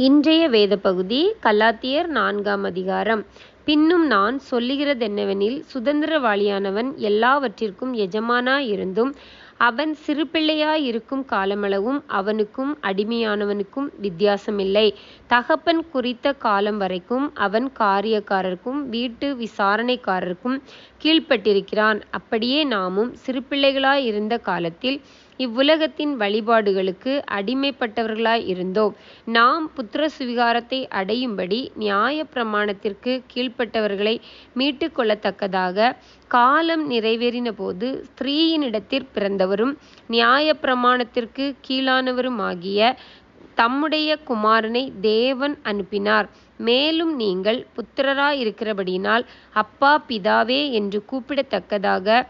இன்றைய வேத பகுதி கலாத்தியர் நான்காம் அதிகாரம். பின்னும் நான் சொல்லுகிறதென்னவெனில் சுதந்திரவாளியானவன் எல்லாவற்றிற்கும் எஜமானாயிருந்தும் அவன் சிறுபிள்ளையாயிருக்கும் காலமளவும் அவனுக்கும் அடிமையானவனுக்கும் வித்தியாசமில்லை. தகப்பன் குறித்த காலம் வரைக்கும் அவன் காரியக்காரருக்கும் வீட்டு விசாரணைக்காரருக்கும் கீழ்ப்பட்டிருக்கிறான். அப்படியே நாமும் சிறுபிள்ளைகளாயிருந்த காலத்தில் இவ்வுலகத்தின் வழிபாடுகளுக்கு அடிமைப்பட்டவர்களாய் இருந்தோம். நாம் புத்திர சுவிகாரத்தை அடையும்படி நியாய பிரமாணத்திற்கு கீழ்ப்பட்டவர்களை மீட்டு கொள்ளத்தக்கதாக காலம் நிறைவேறின போது ஸ்திரீயினிடத்தில் பிறந்தவரும் நியாய பிரமாணத்திற்கு கீழானவருமாகிய தம்முடைய குமாரனை தேவன் அனுப்பினார். மேலும் நீங்கள் புத்திரராயிருக்கிறபடியினால் அப்பா பிதாவே என்று கூப்பிடத்தக்கதாக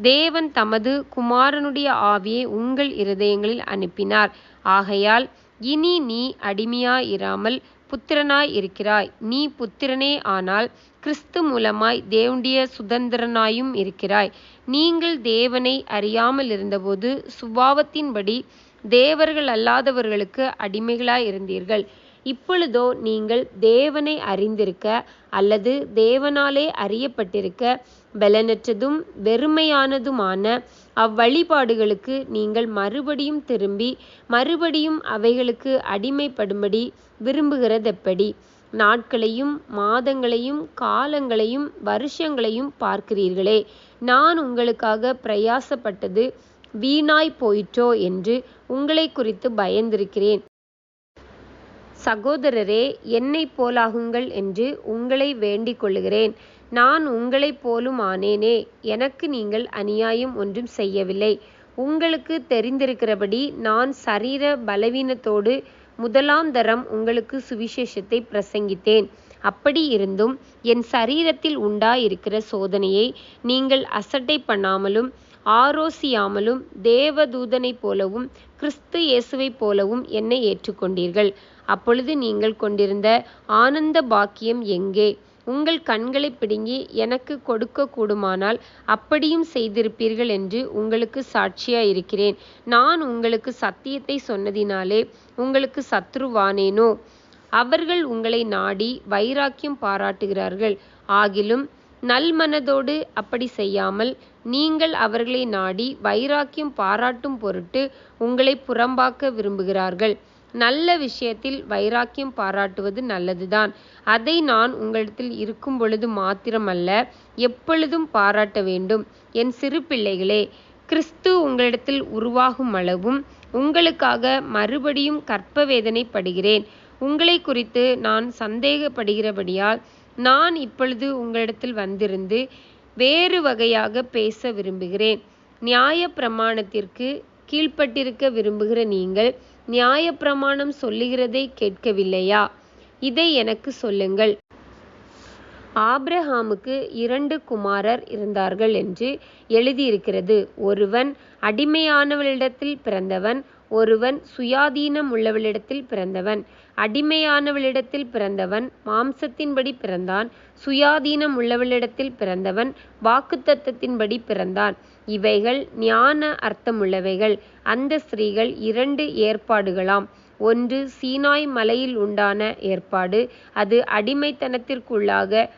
தேவன் தமது குமாரனுடைய ஆவியை உங்கள் இருதயங்களில் அனுப்பினார். ஆகையால் இனி நீ அடிமையாயிராமல் புத்திரனாய் இருக்கிறாய். நீ புத்திரனே ஆனால் கிறிஸ்து மூலமாய் தேவனுடைய சுதந்திரனாயும் இருக்கிறாய். நீங்கள் தேவனை அறியாமல் இருந்தபோது சுபாவத்தின்படி தேவர்கள் அல்லாதவர்களுக்கு அடிமைகளாய் இருந்தீர்கள். இப்பொழுதோ நீங்கள் தேவனை அறிந்திருக்க அல்லது தேவனாலே அறியப்பட்டிருக்க பலனற்றதும் வெறுமையானதுமான அவ்வழிபாடுகளுக்கு நீங்கள் மறுபடியும் திரும்பி மறுபடியும் அவைகளுக்கு அடிமைப்படும்படி விரும்புகிறதெப்படி? நாட்களையும் மாதங்களையும் காலங்களையும் வருஷங்களையும் பார்க்கிறீர்களே. நான் உங்களுக்காக பிரயாசப்பட்டது வீணாய் போயிற்றோ என்று உங்களை குறித்து பயந்திருக்கிறேன். சகோதரரே என்னைப் போலாகுங்கள் என்று உங்களை வேண்டிக் கொள்ளுகிறேன். நான் உங்களைப் போலும் ஆனேனே. எனக்கு நீங்கள் அநியாயம் ஒன்றும் செய்யவில்லை. உங்களுக்கு தெரிந்திருக்கிறபடி நான் சரீர பலவீனத்தோடு முதலாம் தரம் உங்களுக்கு சுவிசேஷத்தை பிரசங்கித்தேன். அப்படி இருந்தும் என் சரீரத்தில் உண்டாயிருக்கிற சோதனையை நீங்கள் அசட்டை பண்ணாமலும் ஆரோசியாமலும் தேவதூதனைப் போலவும் கிறிஸ்து இயேசுவைப் போலவும் என்னை ஏற்றுக்கொண்டீர்கள். அப்பொழுது நீங்கள் கொண்டிருந்த ஆனந்த பாக்கியம் எங்கே? உங்கள் கண்களை பிடுங்கி எனக்கு கொடுக்க கூடுமானால் அப்படியும் செய்திருப்பீர்கள் என்று உங்களுக்கு சாட்சியாயிருக்கிறேன். நான் உங்களுக்கு சத்தியத்தை சொன்னதினாலே உங்களுக்கு சத்ருவானேனோ? அவர்கள் உங்களை நாடி வைராக்கியம் பாராட்டுகிறார்கள். ஆகிலும் நல்மனதோடு அப்படி செய்யாமல் நீங்கள் அவர்களை நாடி வைராக்கியம் பாராட்டும் பொருட்டு உங்களை புறம்பாக்க விரும்புகிறார்கள். நல்ல விஷயத்தில் வைராக்கியம் பாராட்டுவது நல்லதுதான். அதை நான் உங்களிடத்தில் இருக்கும் பொழுது மாத்திரமல்ல எப்பொழுதும் பாராட்ட வேண்டும். என் சிறு பிள்ளைகளே கிறிஸ்து உங்களிடத்தில் உருவாகும் அளவும் உங்களுக்காக மறுபடியும் கற்ப வேதனைப்படுகிறேன் உங்களை குறித்து நான் சந்தேகப்படுகிறபடியால் நான் இப்பொழுது உங்களிடத்தில் வந்திருந்து வேறு வகையாக பேச விரும்புகிறேன். நியாய பிரமாணத்திற்கு கீழ்ப்பட்டிருக்க விரும்புகிற நீங்கள் நியாயப்பிரமாணம் சொல்லுகிறதை கேட்கவில்லையா? இதை எனக்கு சொல்லுங்கள். ஆபிரஹாமுக்கு இரண்டு குமாரர் இருந்தார்கள் என்று எழுதியிருக்கிறது. ஒருவன் அடிமையானவளிடத்தில் பிறந்தவன் ஒருவன் சுயாதீனம் உள்ளவளிடத்தில் பிறந்தவன் அடிமையானவளிடத்தில் பிறந்தவன் மாம்சத்தின்படி பிறந்தான் சுயாதீனம் உள்ளவளிடத்தில் பிறந்தவன் வாக்குத்தத்தத்தின்படி பிறந்தான். இவைகள் ஞான அர்த்தமுள்ளவைகள். அந்த ஸ்திரீகள் இரண்டு ஏற்பாடுகளாம். ஒன்று சீனாய் மலையில் உண்டான ஏற்பாடு. அது அடிமைத்தனத்திற்குள்ளாக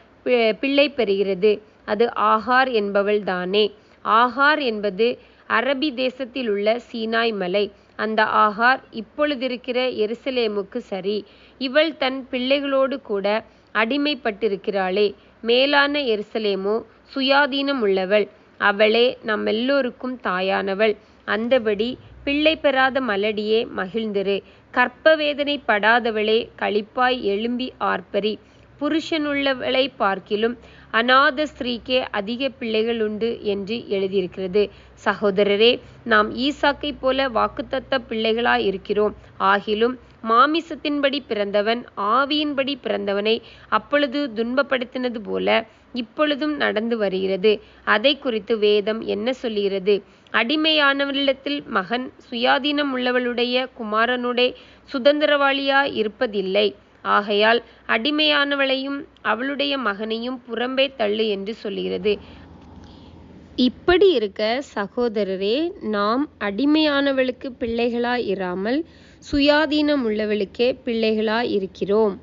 பிள்ளை பெறுகிறது. அது ஆகார் என்பவள்தானே. ஆகார் என்பது அரபி தேசத்திலுள்ள சீனாய் மலை. அந்த ஆகார் இப்பொழுதிருக்கிற எருசலேமுக்கு சரி. இவள் தன் பிள்ளைகளோடு கூட அடிமைப்பட்டிருக்கிறாளே. மேலான எருசலேமோ சுயாதீனம் உள்ளவள். அவளே நம்மெல்லோருக்கும் தாயானவள். அந்தபடி பிள்ளை பெறாத மலடியே மகிழ்ந்திரு. கற்ப வேதனை படாதவளே களிப்பாய் எழும்பி ஆர்ப்பரி. புருஷனுள்ளவளை பார்க்கிலும் அநாத ஸ்திரீக்கே அதிக பிள்ளைகள் உண்டு என்று எழுதியிருக்கிறது. சகோதரரே நாம் ஈசாக்கை போல வாக்குத்தத்த பிள்ளைகளாய் இருக்கிறோம். ஆகிலும் மாமிசத்தின்படி பிறந்தவன் ஆவியின்படி பிறந்தவனை அப்பொழுது துன்பப்படுத்தினது போல இப்பொழுதும் நடந்து வருகிறது. அதை குறித்து வேதம் என்ன சொல்லுகிறது? அடிமையானவளிடத்தில் மகன் சுயாதீனம் உள்ளவளுடைய குமாரனுடைய சுதந்திரவாளியாய் இருப்பதில்லை. ஆகையால் அடிமையானவளையும் அவளுடைய மகனையும் புறம்பே தள்ளு என்று சொல்லுகிறது. இப்படி இருக்க சகோதரரே நாம் அடிமையானவளுக்கு பிள்ளைகளாய் இராமல் சுயாதீனம் உள்ளவளுக்கே பிள்ளைகளாய் இருக்கிறோம்